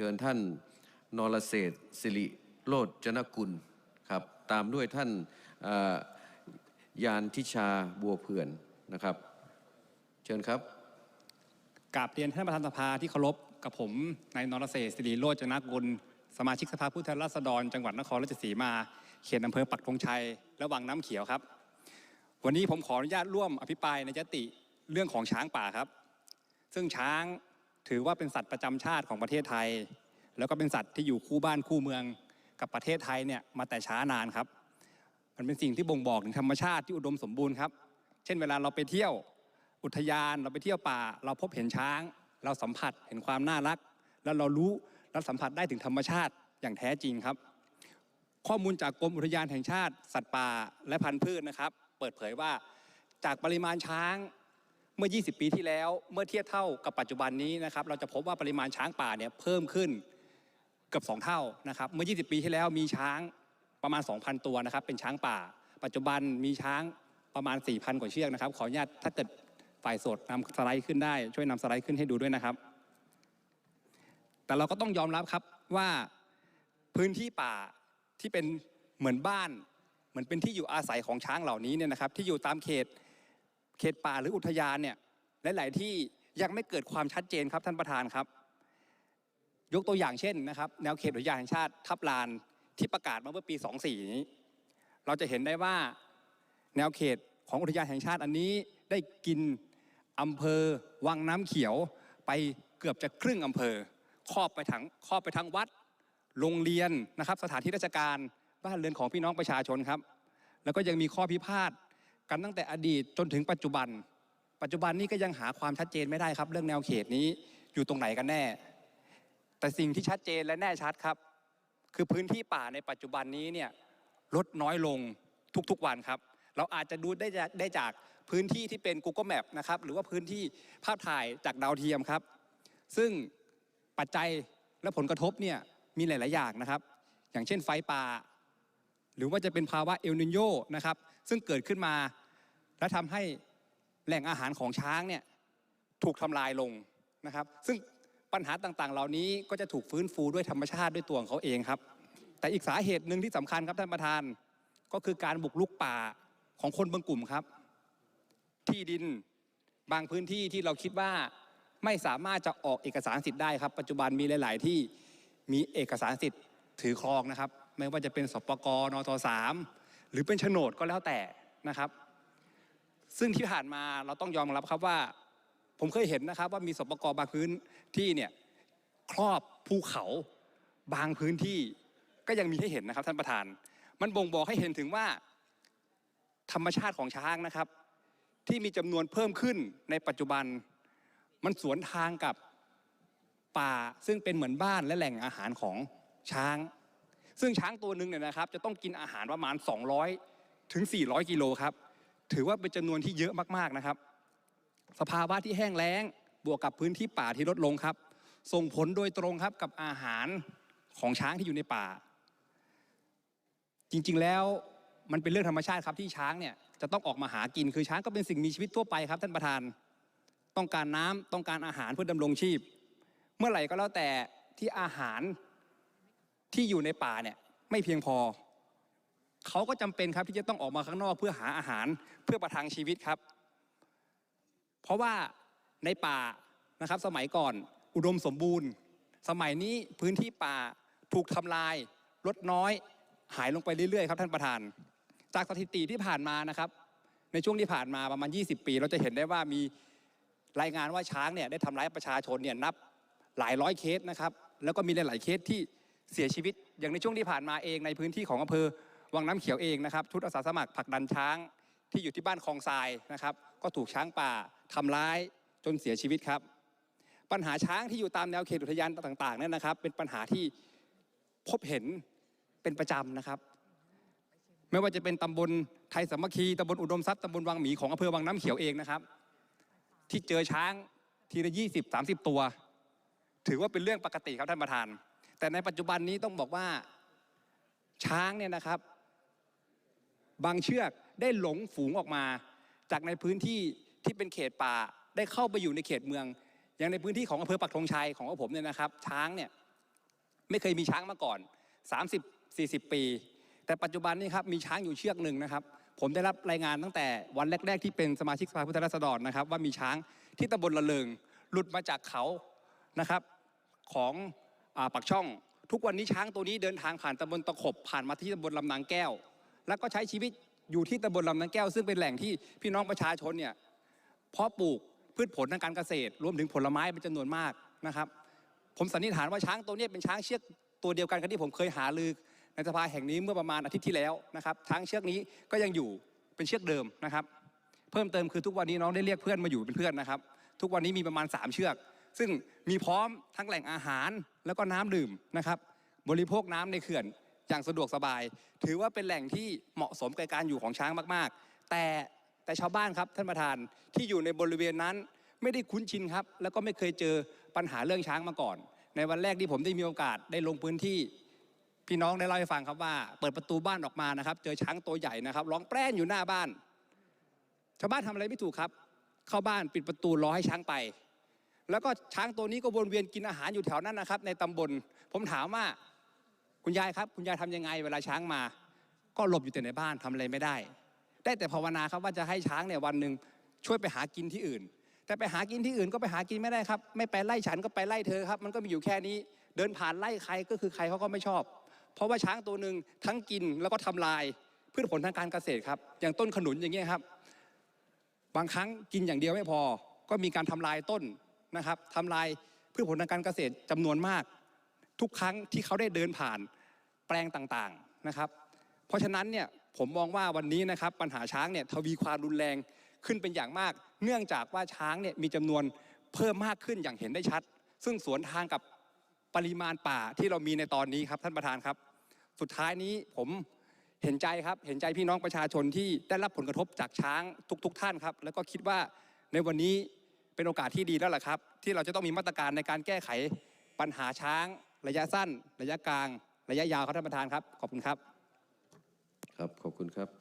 เชิญท่านนรเศษสิริโรจนกุลครับตามด้วยท่านยานทิชาบัวเผื่อนนะครับ เชิญครับกราบเรียนท่านประธานสภาที่เคารพกับผมนายนรเศษสิริโรจนกุลสมาชิกสภาผู้แทนราษฎร จังหวัดนครราชสีมาเขตอำเภอปักธงชัยและวังน้ำเขียวครับ วันนี้ผมขออนุญาตร่วมอภิปรายในยติเรื่องของช้างป่าครับ ซึ่งช้าง ถือว่าเป็นสัตว์ประจำชาติของประเทศไทย แล้วก็เป็นสัตว์ที่อยู่คู่บ้านคู่เมืองกับประเทศไทยเนี่ยมาแต่ช้านานครับ มันเป็นสิ่งที่บ่งบอกถึงธรรมชาติที่อุดมสมบูรณ์ครับ เช่นเวลาเราไปเที่ยวอุทยานเราไปเที่ยวป่า เราพบเห็นช้าง เราสัมผัสเห็นความน่ารัก แล้วเรารู้และสัมผัสได้ถึงธรรมชาติอย่างแท้จริงครับ ข้อมูลจากกรมอุทยานแห่งชาติ สัตว์ป่าและพันธุ์พืชนะครับ เปิดเผยว่าจากปริมาณช้าง เมื่อ 20 ปีที่แล้วเมื่อเทียบเท่ากับปัจจุบันนี้นะครับเราจะพบว่าปริมาณช้างป่าเนี่ยเพิ่มขึ้นเกือบ2 เท่านะครับเมื่อ 20 ปีที่แล้วมีช้างประมาณ 2,000 ตัวนะครับเป็นช้างป่า ปัจจุบันมีช้างประมาณ 4,000 กว่าเชือกนะครับขออนุญาตถ้าเกิดฝ่ายสดนำสไลด์ขึ้นได้ ช่วยนำสไลด์ขึ้นให้ดูด้วยนะครับ แต่เราก็ต้องยอมรับครับว่าพื้นที่ป่าที่เป็นเหมือนบ้าน เหมือนเป็นที่อยู่อาศัยของช้างเหล่านี้เนี่ยนะครับที่อยู่ตามเขต เขตป่าหรืออุทยานเนี่ยหลาย ๆ ที่ยังไม่เกิดความชัดเจนครับท่านประธานครับ ยกตัวอย่างเช่นนะครับแนวเขตอุทยานแห่งชาติทับลานที่ประกาศมาเมื่อปี 24 นี้ เราจะเห็นได้ว่าแนวเขตของอุทยานแห่งชาติอันนี้ได้กินอำเภอวังน้ำเขียวไปเกือบจะครึ่งอำเภอครอบไปทั้งครอบไปทั้งวัด โรงเรียนนะครับ สถานที่ราชการบ้านเรือนของพี่น้องประชาชนครับ แล้วก็ยังมีข้อพิพาท กันตั้งแต่อดีตจนถึงปัจจุบัน ปัจจุบันนี้ก็ยังหาความชัดเจนไม่ได้ครับ เรื่องแนวเขตนี้อยู่ตรงไหนกันแน่ แต่สิ่งที่ชัดเจนและแน่ชัดครับ คือพื้นที่ป่าในปัจจุบันนี้เนี่ยลดน้อยลงทุกๆวันครับ เราอาจจะดูได้จากได้จากพื้นที่ที่เป็น Google Map นะครับหรือว่าพื้นที่ภาพถ่ายจากดาวเทียมครับ ซึ่งปัจจัยและผลกระทบเนี่ยมีหลาย ๆ อย่างนะครับ อย่างเช่นไฟป่า หรือว่าจะเป็นภาวะเอลนิโยนะครับ ซึ่งเกิดขึ้นมา และทำให้แหล่งอาหารของช้างเนี่ยถูกทำลายลงนะครับ ซึ่งปัญหาต่างๆ เหล่านี้ก็จะถูกฟื้นฟูด้วยธรรมชาติด้วยตัวของเขาเองครับ แต่อีกสาเหตุหนึ่งที่สำคัญครับท่านประธาน ก็คือการบุกลุกป่าของคนบางกลุ่มครับ ที่ดินบางพื้นที่ที่เราคิดว่าไม่สามารถจะออกเอกสารสิทธิ์ได้ครับ ปัจจุบันมีหลาย ๆ ที่มีเอกสารสิทธิ์ถือครองนะครับ ไม่ว่าจะเป็นสปกนทสาม หรือเป็นโฉนดก็แล้วแต่นะครับ ซึ่งที่ผ่านมาเราต้องยอมรับครับว่า ผมเคยเห็นนะครับ ว่ามีสปกบางพื้นที่เนี่ยครอบภูเขาบางพื้นที่ก็ยังมีให้เห็นนะครับท่านประธาน มันบ่งบอกให้เห็นถึงว่า ธรรมชาติของช้างนะครับ ที่มีจำนวนเพิ่มขึ้นในปัจจุบัน มันสวนทางกับป่าซึ่งเป็นเหมือนบ้านและแหล่งอาหารของช้าง ซึ่งช้างตัวหนึ่งเนี่ยนะครับจะต้องกินอาหารประมาณ 200 ถึง 400 กิโลครับ ถือว่าเป็นจำนวนที่เยอะมากๆนะครับ สภาวะที่แห้งแล้งบวกกับพื้นที่ป่าที่ลดลงครับ ส่งผลโดยตรงครับกับอาหารของช้างที่อยู่ในป่า จริงๆแล้วมันเป็นเรื่องธรรมชาติครับที่ช้างเนี่ยจะต้องออกมาหากินคือช้างก็เป็นสิ่งมีชีวิตทั่วไปครับท่านประธาน ต้องการน้ำต้องการอาหารเพื่อดำรงชีพ เมื่อไหร่ก็แล้วแต่ที่อาหาร ที่อยู่ในป่าเนี่ยไม่เพียงพอ เขาก็จำเป็นครับที่จะต้องออกมาข้างนอกเพื่อหาอาหารเพื่อประทังชีวิตครับ เพราะว่าในป่านะครับสมัยก่อนอุดมสมบูรณ์ สมัยนี้พื้นที่ป่าถูกทำลาย ลดน้อย หายลงไปเรื่อยๆครับท่านประธาน จากสถิติที่ผ่านมานะครับ ในช่วงที่ผ่านมาประมาณ 20 ปี เราจะเห็นได้ว่ามีรายงานว่าช้างเนี่ยได้ทำร้ายประชาชนเนี่ยนับหลายร้อยเคสนะครับ แล้วก็มีหลายๆเคสที่ เสียชีวิต อย่างในช่วงที่ผ่านมาเองในพื้นที่ของอำเภอวังน้ำเขียวเองนะครับชุดอาสาสมัครผลักดันช้างที่อยู่ที่บ้านคลองทรายนะครับ ก็ถูกช้างป่าทำร้ายจนเสียชีวิตครับ ปัญหาช้างที่อยู่ตามแนวเขตอุทยานต่างๆนี่ยนะครับ เป็นปัญหาที่พบเห็นเป็นประจำนะครับ ไม่ว่าจะเป็นตำบลไทยสามัคคีตำบลอุดมทรัพย์ตำบลวังหมีของอำเภอวังน้ำเขียวเองนะครับ ที่เจอช้างทีละยี่สิบสามสิบตัว ถือว่าเป็นเรื่องปกติครับท่านประธาน แต่ในปัจจุบันนี้ต้องบอกว่าช้างเนี่ยนะครับ บางเชือกได้หลงฝูงออกมา จากในพื้นที่ที่เป็นเขตป่าได้เข้าไปอยู่ในเขตเมือง อย่างในพื้นที่ของอำเภอปักธงชัยของผมเนี่ยนะครับ ช้างเนี่ยไม่เคยมีช้างมาก่อน 30 40 ปี แต่ปัจจุบันนี้ครับมีช้างอยู่เชือกหนึ่งนะครับ ผมได้รับรายงานตั้งแต่วันแรก ๆ ที่เป็นสมาชิกสภาผู้แทนราษฎรนะครับ ว่ามีช้างที่ตำบลละเลิงหลุดมาจากเขานะครับ ของ ปักช่อง ทุกวันนี้ช้างตัวนี้เดินทางผ่านตำบลตะขบผ่านมาที่ตำบลลำนางแก้ว แล้วก็ใช้ชีวิตอยู่ที่ตำบลลำนางแก้ว ซึ่งเป็นแหล่งที่พี่น้องประชาชนเนี่ยเพาะปลูกพืชผลทางการเกษตร รวมถึงผลไม้เป็นจำนวนมากนะครับ ผมสันนิษฐานว่าช้างตัวนี้เป็นช้างเชือกตัวเดียวกันกับที่ผมเคยหาลือในสภาแห่งนี้เมื่อประมาณอาทิตย์ที่แล้วนะครับช้างเชือกนี้ก็ยังอยู่เป็นเชือกเดิมนะครับ เพิ่มเติมคือทุกวันนี้น้องได้เรียกเพื่อนมาอยู่เป็นเพื่อนนะครับ ทุกวันนี้มีประมาณ 3 เชือก ซึ่งมีพร้อมทั้งแหล่งอาหารแล้วก็น้ำดื่มนะครับ บริโภคน้ำในเขื่อนอย่างสะดวกสบาย ถือว่าเป็นแหล่งที่เหมาะสมกับการอยู่ของช้างมากๆ แต่แต่ชาวบ้านครับท่านประธานที่อยู่ในบริเวณนั้นไม่ได้คุ้นชินครับ แล้วก็ไม่เคยเจอปัญหาเรื่องช้างมาก่อน ในวันแรกที่ผมได้มีโอกาสได้ลงพื้นที่ พี่น้องได้เล่าให้ฟังครับว่า เปิดประตูบ้านออกมานะครับ เจอช้างตัวใหญ่นะครับร้องแปรนอยู่หน้าบ้าน ชาวบ้านทำอะไรไม่ถูกครับ เข้าบ้านปิดประตูรอให้ช้างไป แล้วก็ช้างตัวนี้ก็วนเวียนกินอาหารอยู่แถวนั้นนะครับ ในตำบล ผมถามว่าคุณยายครับ คุณยายทำยังไง เวลาช้างมา ก็หลบอยู่แต่ในบ้านทำอะไรไม่ได้ ได้แต่ภาวนาครับว่าจะให้ช้างเนี่ยวันหนึ่งช่วยไปหากินที่อื่น แต่ไปหากินที่อื่นก็ไปหากินไม่ได้ครับ ไม่ไปไล่ฉันก็ไปไล่เธอครับ มันก็มีอยู่แค่นี้ เดินผ่านไล่ใครก็คือใครเขาก็ไม่ชอบ เพราะว่าช้างตัวหนึ่งทั้งกินแล้วก็ทำลายพืชผลทางการเกษตรครับ อย่างต้นขนุนอย่างเงี้ยครับ บางครั้งกินอย่างเดียวไม่พอ ก็มีการทำลายต้น นะครับทำลายพืชผลทางการเกษตรจำนวนมาก ทุกครั้งที่เขาได้เดินผ่านแปลงต่างๆนะครับ เพราะฉะนั้นเนี่ยผมมองว่าวันนี้นะครับปัญหาช้างเนี่ยทวีความรุนแรงขึ้นเป็นอย่างมาก เนื่องจากว่าช้างเนี่ยมีจำนวนเพิ่มมากขึ้นอย่างเห็นได้ชัด ซึ่งสวนทางกับปริมาณป่าที่เรามีในตอนนี้ครับท่านประธานครับ สุดท้ายนี้ผมเห็นใจครับเห็นใจพี่น้องประชาชนที่ได้รับผลกระทบจากช้างทุก ๆ ท่านครับ แล้วก็คิดว่าในวันนี้ เป็นโอกาสที่ดีแล้วล่ะครับ ที่เราจะต้องมีมาตรการในการแก้ไขปัญหาช้าง ระยะสั้น ระยะกลาง ระยะยาวครับท่านประธานครับ ขอบคุณครับ ครับ ขอบคุณครับ